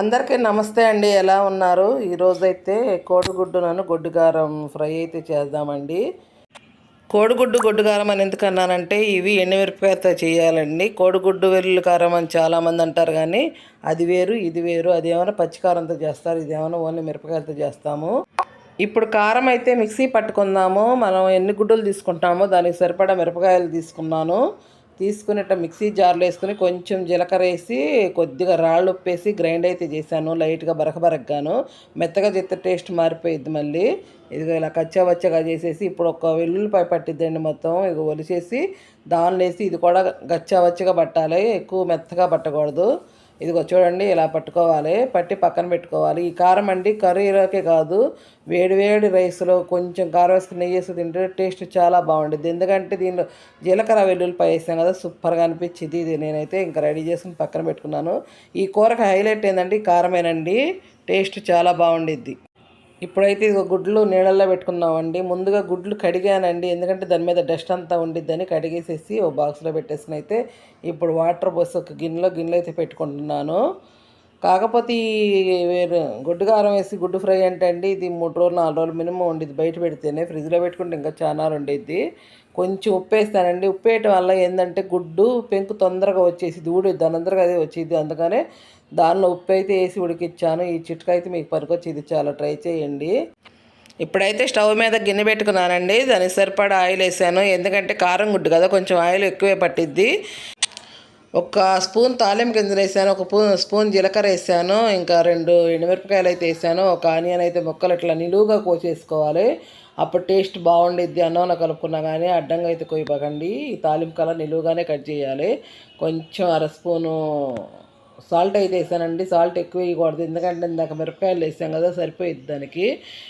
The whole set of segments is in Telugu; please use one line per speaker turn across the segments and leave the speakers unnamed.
అందరికీ నమస్తే అండి. ఎలా ఉన్నారు? ఈరోజైతే కోడిగుడ్డునను గొడ్డుగారం ఫ్రై అయితే చేద్దామండి. కోడిగుడ్డు గొడ్డు కారం అని ఎందుకు అన్నానంటే ఇవి ఎండుమిరపకాయతో చేయాలండి. కోడిగుడ్డు వెల్లుల్లి కారం అని చాలామంది అంటారు కానీ అది వేరు ఇది వేరు అది ఏమైనా పచ్చికారంతో చేస్తారు ఇది ఏమైనా ఓన్లీ మిరపకాయలతో చేస్తాము. ఇప్పుడు కారం అయితే మిక్సీ పట్టుకుందాము. మనం ఎన్ని గుడ్డలు తీసుకుంటామో దానికి సరిపడా మిరపకాయలు తీసుకున్నాను. తీసుకునేట మిక్సీ జార్లో వేసుకుని కొంచెం జీలకర్ర వేసి కొద్దిగా రాళ్ళు ఉప్పేసి గ్రైండ్ అయితే చేశాను లైట్గా బరకబరగ్గాను మెత్తగా చేస్తే టేస్ట్ మారిపోయింది మళ్ళీ. ఇదిగో ఇలా కచ్చా వచ్చగా చేసేసి ఇప్పుడు ఒక వెల్లుల్లిపాయ పట్టిద్దండి మొత్తం ఇక ఒలిచేసి దానిలో వేసి ఇది కూడా గచ్చా వచ్చగా పట్టాలి ఎక్కువ మెత్తగా పట్టకూడదు. ఇదిగో చూడండి ఇలా పట్టుకోవాలి పట్టి పక్కన పెట్టుకోవాలి. ఈ కారం అండి కర్రీలోకే కాదు వేడి వేడి రైస్లో కొంచెం కారం వేసుకుని నెయ్యి వేసి తింటే టేస్ట్ చాలా బాగుంటుంది. ఎందుకంటే దీనిలో జీలకర్ర వెల్లుల్లిపాయ వేసాం కదా సూపర్గా అనిపించింది. ఇది నేనైతే ఇంకా రెడీ చేసుకుని పక్కన పెట్టుకున్నాను. ఈ కూరకు హైలైట్ ఏంటంటే ఈ కారమేనండి టేస్ట్ చాలా బాగుండిద్ది. ఇప్పుడైతే ఇది గుడ్లు నీళ్ళల్లో పెట్టుకున్నామండి ముందుగా గుడ్లు కడిగానండి. ఎందుకంటే దాని మీద డస్ట్ అంతా ఉండిద్దని కడిగేసేసి ఓ బాక్స్లో పెట్టేసిన అయితే ఇప్పుడు వాటర్ పోసి ఒక గిన్నెలో గిన్నెలో అయితే పెట్టుకుంటున్నాను. కాకపోతే ఈ వేరు గుడ్డు కారం వేసి గుడ్డు ఫ్రై అంటే అండి ఇది మూడు రోజులు నాలుగు రోజులు మినిమం ఉండేది బయట పెడితేనే ఫ్రిడ్జ్లో పెట్టుకుంటే ఇంకా చాలా ఉండేది కొంచెం ఉప్పు వేస్తానండి ఉప్పు వేయటం వల్ల ఏంటంటే గుడ్డు పెంకు తొందరగా వచ్చేసి ఊడి తొందరగా అదే వచ్చేది. అందుకనే దానిలో ఉప్పు అయితే వేసి ఉడికిచ్చాను. ఈ చిట్క అయితే మీకు పనికొచ్చేది చాలా ట్రై చేయండి. ఇప్పుడైతే స్టవ్ మీద గిన్నె పెట్టుకున్నానండి. దానికి సరిపడా ఆయిల్ వేసాను ఎందుకంటే కారం గుడ్డు కదా కొంచెం ఆయిల్ ఎక్కువే పట్టిద్ది. ఒక స్పూన్ తాలింపు గింజలు వేసాను ఒక స్పూన్ స్పూన్ జీలకర్ర వేసాను ఇంకా రెండు ఎండుమిరపకాయలు అయితే వేసాను ఒక ఆనియన్ అయితే ముక్కలు ఇట్లా నిలువుగా కోసేసుకోవాలి. అప్పుడు టేస్ట్ బాగుండిద్ది అన్నంలో కలుపుకున్నా కానీ అడ్డంగా అయితే కొయ్యపకండి. ఈ తాలింపు కల నిలువుగానే కట్ చేయాలి. కొంచెం అర స్పూను సాల్ట్ అయితే వేసానండి. సాల్ట్ ఎక్కువ వేయకూడదు. ఎందుకంటే ఇందాక మిరపకాయలు వేసాం కదా సరిపోయిద్ది దానికి.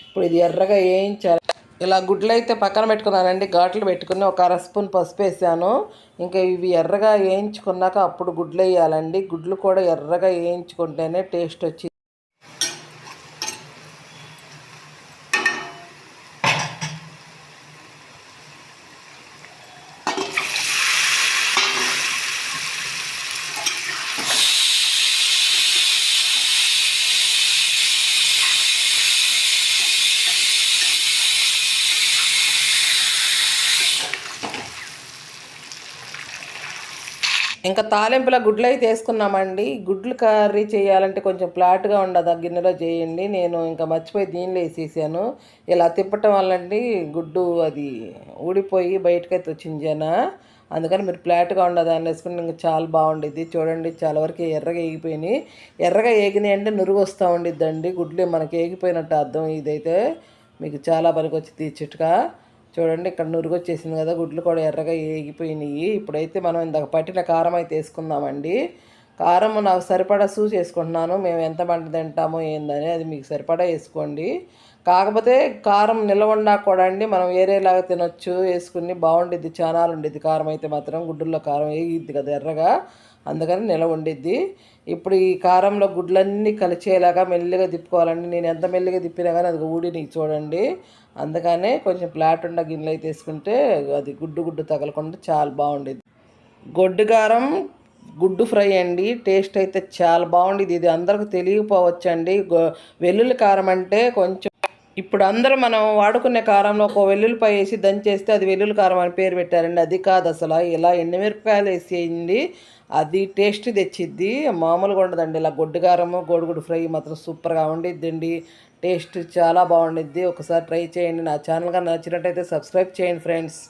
ఇప్పుడు ఇది ఎర్రగా వేయించాలి. ఇలా గుడ్లు అయితే పక్కన పెట్టుకున్నానండి. ఘాట్లు పెట్టుకుని ఒక అర స్పూన్ పసుపు వేసాను. ఇంకా ఇవి ఎర్రగా వేయించుకున్నాక అప్పుడు గుడ్లు వేయాలండి. గుడ్లు కూడా ఎర్రగా వేయించుకుంటేనే టేస్ట్ వచ్చి ఇంకా తాలింపుల గుడ్లు అయితే వేసుకున్నామండి. గుడ్లు కర్రీ చేయాలంటే కొంచెం ఫ్లాట్గా ఉండదు ఆ గిన్నెలో చేయండి. నేను ఇంకా మర్చిపోయి దీనిలో వేసేసాను. ఇలా తిప్పటం వల్లండి గుడ్డు అది ఊడిపోయి బయటకైతే వచ్చింది జన. అందుకని మీరు ఫ్లాట్గా ఉండదు అని వేసుకుని ఇంకా చాలా బాగుండేది. చూడండి చాలా వరకు ఎర్రగా ఏగిపోయినాయి. ఎర్రగా ఏగినాయి అంటే నురుగు వస్తూ ఉండిద్దండి. గుడ్లు మనకి ఏగిపోయినట్టు అర్థం. ఇదైతే మీకు చాలా పనికి వచ్చింది చిట్కా. చూడండి ఇక్కడ నురుగు వచ్చేసింది కదా గుడ్లు కూడా ఎర్రగా ఏగిపోయినాయి. ఇప్పుడైతే మనం ఇందాక పట్టిన కారం అయితే వేసుకుందామండి. కారం నాకు సరిపడా సూ చేసుకుంటున్నాను. మేము ఎంత పంట తింటామో ఏందని అది మీకు సరిపడా వేసుకోండి. కాకపోతే కారం నిలవండా కూడా అండి మనం వేరేలాగా తినొచ్చు వేసుకుని బాగుండిద్ది. చాలా ఉండిద్ది కారం అయితే మాత్రం. గుడ్డుల్లో కారం వేగిద్ది కదా ఎర్రగా. అందుకని నిల ఉండిద్ది. ఇప్పుడు ఈ కారంలో గుడ్లన్నీ కలిచేలాగా మెల్లిగా తిప్పుకోవాలండి. నేను ఎంత మెల్లిగా తిప్పినా కానీ అది ఊడి నీకు చూడండి. అందుకనే కొంచెం ఫ్లాట్ ఉన్న గిన్నెలు అయితే తీసుకుంటే అది గుడ్డు గుడ్డు తగలకుండా చాలా బాగుండేది. గొడ్డు కారం గుడ్డు ఫ్రై అండి. టేస్ట్ అయితే చాలా బాగుండేది. ఇది అందరికి తెలియకపోవచ్చు అండి వెల్లుల్లి కారం అంటే కొంచెం ఇప్పుడు అందరూ మనం వాడుకునే కారంలో ఒక వెల్లుల్లిపాయ వేసి దంచేస్తే అది వెల్లుల్లి కారం అని పేరు పెట్టారండి. అది కాదు అసలు. ఇలా ఎండుమిరపకాయలు వేసేయండి అది టేస్ట్ తెచ్చిద్ది. మామూలుగా ఉండదండి. ఇలా గొడ్డు కారము గోడుగుడు ఫ్రై మాత్రం సూపర్గా ఉండిద్దండి. టేస్ట్ చాలా బాగుండిద్ది. ఒకసారి ట్రై చేయండి. నా ఛానల్గా నచ్చినట్టయితే సబ్స్క్రైబ్ చేయండి ఫ్రెండ్స్.